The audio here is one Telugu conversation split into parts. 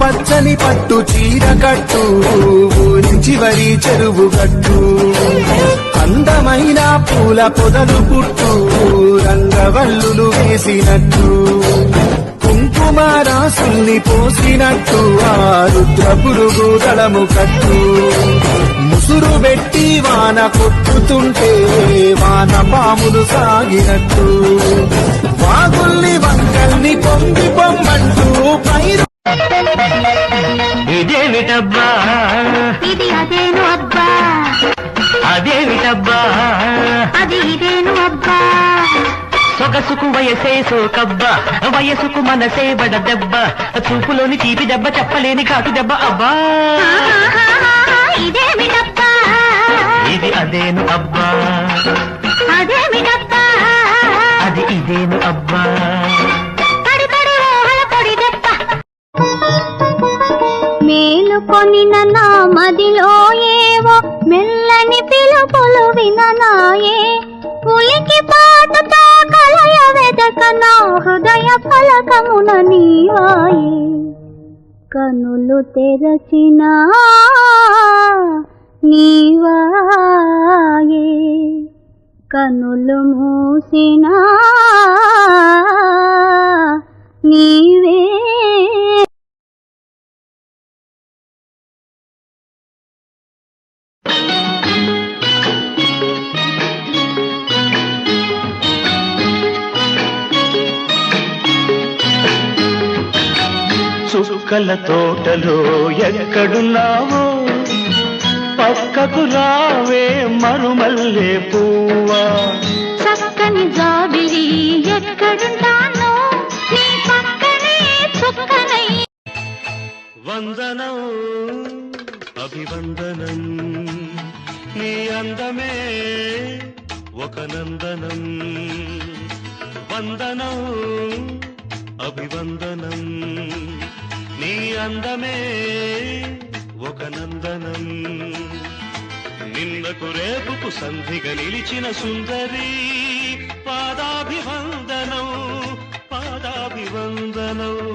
పచ్చని పట్టు చీర కట్టు చివరి వరి చెరువు గట్టు అందమైన పూల పొదలు పుట్టు రంగవల్లులు వేసినట్టు. కుంకుమారాసుల్ని పోసినట్టు ఆ రుద్ర పురుగు దళము కట్టు. ముసురు పెట్టి వాన కొట్టుతుంటే వాన పాములు సాగినట్టు. వాగుల్ని వంకల్ని పొంగి పొమ్మంటూ ఇదేమిటబ్బా? ఇది అదేను అబ్బా. అదేమిటబ్బా? అది ఇదేను అబ్బా. సొగసుకు వయసే సోకబ్బా. వయసుకు మనసే బడ దెబ్బ చూపులోని తీపి దెబ్బ చెప్పలేని కాటు దెబ్బ అబ్బా. ఇది అదేను అబ్బా. కొనిన నా మదిలో ఏవో మెల్లని పిలుపులు విననాయే. పులికి పాటతో కలయ వెదక నా హృదయ ఫలకమున నీవాయే. కనులు తెరచిన నీవాయే. కనులు మూసిన నీవే. చుక్కల తోటలో ఎక్కడున్నావో? పక్కకు రావే మరుమల్లే పువ్వా? చక్కని జాబిలి ఎక్కడుంటానో? నీ పక్కనే చుక్కనై వందనం అభివందనం నీ అందమే ఒక నందనం. వందనం అభివందనం నీ అందమే ఒక నందనం. నిన్నకు రేపుకు సంధిగా నిలిచిన సుందరి పాదాభివందనం పాదాభివందనం.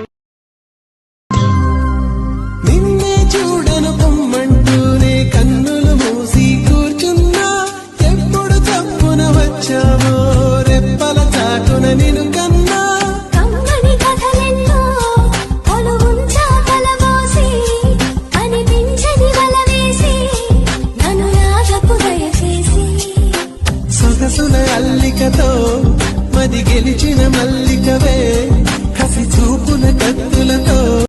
అల్లికతో మది గెలిచిన మల్లికవే.